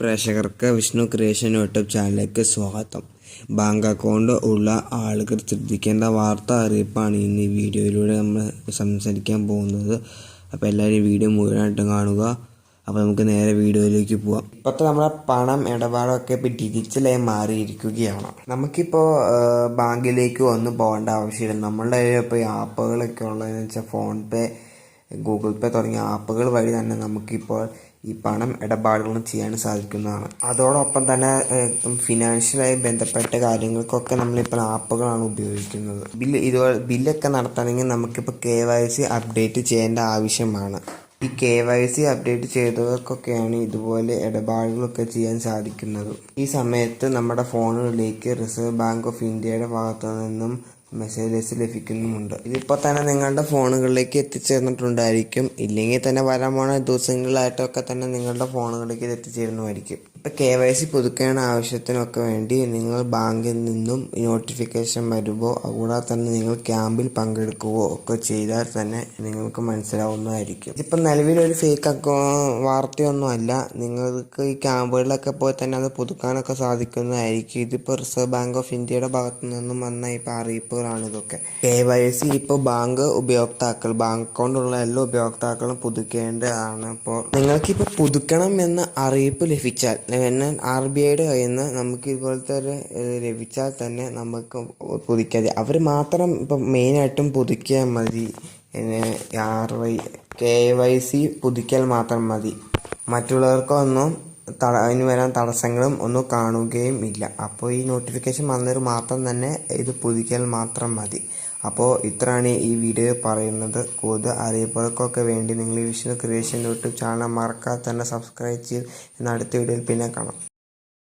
പ്രേക്ഷകർക്ക് Vishnu creation YouTube ചാനലിലേക്ക് സ്വാഗതം. ബാങ്ക് അക്കൗണ്ട് ഉള്ള ആളുകൾ ശ്രദ്ധിക്കേണ്ട വാർത്താ അറിയിപ്പാണ് ഇന്ന് ഈ വീഡിയോയിലൂടെ നമ്മൾ സംസാരിക്കാൻ പോകുന്നത്. അപ്പോൾ എല്ലാവരും വീഡിയോ മുഴുവനായിട്ടും കാണുക. അപ്പോൾ നമുക്ക് നേരെ വീഡിയോയിലേക്ക് പോവാം. ഇപ്പോഴത്തെ നമ്മുടെ പണം ഇടപാടൊക്കെ ഇപ്പോൾ ഡിജിറ്റലായി മാറിയിരിക്കുകയാണ്. നമുക്കിപ്പോൾ ബാങ്കിലേക്ക് ഒന്നും പോകേണ്ട ആവശ്യമില്ല. നമ്മളുടെ ഇപ്പോൾ ആപ്പുകളൊക്കെ ഉള്ളതെന്ന് വെച്ചാൽ ഫോൺ പേ ഗൂഗിൾ പേ തുടങ്ങിയ ആപ്പുകൾ വഴി തന്നെ നമുക്കിപ്പോൾ ഈ പണം ഇടപാടുകൾ ചെയ്യാൻ സാധിക്കുന്നതാണ്. അതോടൊപ്പം തന്നെ ഫിനാൻഷ്യലായി ബന്ധപ്പെട്ട കാര്യങ്ങൾക്കൊക്കെ നമ്മളിപ്പോൾ ആപ്പുകളാണ് ഉപയോഗിക്കുന്നത്. ബില്ല് ഇതുപോലെ ബില്ലൊക്കെ നടത്തണമെങ്കിൽ നമുക്കിപ്പോൾ കെ വൈ സി അപ്ഡേറ്റ് ചെയ്യേണ്ട ആവശ്യമാണ്. ഈ കെ വൈ സി അപ്ഡേറ്റ് ചെയ്തവർക്കൊക്കെയാണ് ഇതുപോലെ ഇടപാടുകളൊക്കെ ചെയ്യാൻ സാധിക്കുന്നത്. ഈ സമയത്ത് നമ്മുടെ ഫോണുകളിലേക്ക് റിസർവ് ബാങ്ക് ഓഫ് ഇന്ത്യയുടെ ഭാഗത്തു നിന്നും മെസ്സേജസ് ലഭിക്കുന്നുമുണ്ട് ഇതിപ്പോൾ തന്നെ നിങ്ങളുടെ ഫോണുകളിലേക്ക് എത്തിച്ചേർന്നിട്ടുണ്ടായിരിക്കും. ഇല്ലെങ്കിൽ തന്നെ വരമാണ് ദിവസങ്ങളിലായിട്ടൊക്കെ തന്നെ നിങ്ങളുടെ ഫോണുകളിലേക്ക് ഇത് എത്തിച്ചേരുന്നതായിരിക്കും. ഇപ്പോൾ കെ വൈ സി പുതുക്കേണ്ട ആവശ്യത്തിനൊക്കെ വേണ്ടി നിങ്ങൾ ബാങ്കിൽ നിന്നും നോട്ടിഫിക്കേഷൻ വരുമ്പോൾ കൂടാതെ തന്നെ നിങ്ങൾ ക്യാമ്പിൽ പങ്കെടുക്കുകയോ ഒക്കെ ചെയ്താൽ തന്നെ നിങ്ങൾക്ക് മനസ്സിലാവുന്നതായിരിക്കും. ഇതിപ്പോൾ നിലവിലൊരു ഫേക്ക് അക്കൗ വാർത്തയൊന്നും അല്ല നിങ്ങൾക്ക് ഈ ക്യാമ്പുകളിലൊക്കെ പോയി തന്നെ അത് പുതുക്കാനൊക്കെ സാധിക്കുന്നതായിരിക്കും. ഇതിപ്പോൾ റിസർവ് ബാങ്ക് ഓഫ് ഇന്ത്യയുടെ ഭാഗത്തു നിന്നും വന്ന ഇപ്പോൾ അറിയിപ്പുകളാണ് ഇതൊക്കെ. കെ വൈ സി ഇപ്പോൾ ബാങ്ക് ഉപയോക്താക്കൾ ബാങ്ക് അക്കൗണ്ട് ഉള്ള എല്ലാ ഉപയോക്താക്കളും പുതുക്കേണ്ടതാണ്. ഇപ്പോൾ നിങ്ങൾക്കിപ്പോൾ പുതുക്കണം എന്ന അറിയിപ്പ് ലഭിച്ചാൽ എന്നെ ആർ ബി ഐയുടെ കയ്യിൽ നിന്ന് നമുക്ക് ഇതുപോലത്തെ ഒരു ലഭിച്ചാൽ തന്നെ നമുക്ക് പുതുക്കാതെ അവർ മാത്രം ഇപ്പം മെയിനായിട്ടും പുതുക്കിയാൽ മതി. R Y K Y C പുതുക്കിയാൽ മാത്രം മതി. മറ്റുള്ളവർക്കൊന്നും അതിന് വരാൻ തടസ്സങ്ങളും ഒന്നും കാണുകയും ഇല്ല അപ്പോൾ ഈ നോട്ടിഫിക്കേഷൻ വന്നവർ മാത്രം തന്നെ ഇത് പുതുക്കിയാൽ മാത്രം മതി. അപ്പോൾ ഇത്രയാണ് ഈ വീഡിയോ പറയുന്നത്. കൂടുതൽ അറിയിപ്പുകൾക്കൊക്കെ വേണ്ടി നിങ്ങൾ ഈ വിഷ്ണു ക്രിയേഷൻ യൂട്യൂബ് ചാനൽ മറക്കാതെ തന്നെ സബ്സ്ക്രൈബ് ചെയ്ത് എന്ന അടുത്ത വീഡിയോയിൽ പിന്നെ കാണാം.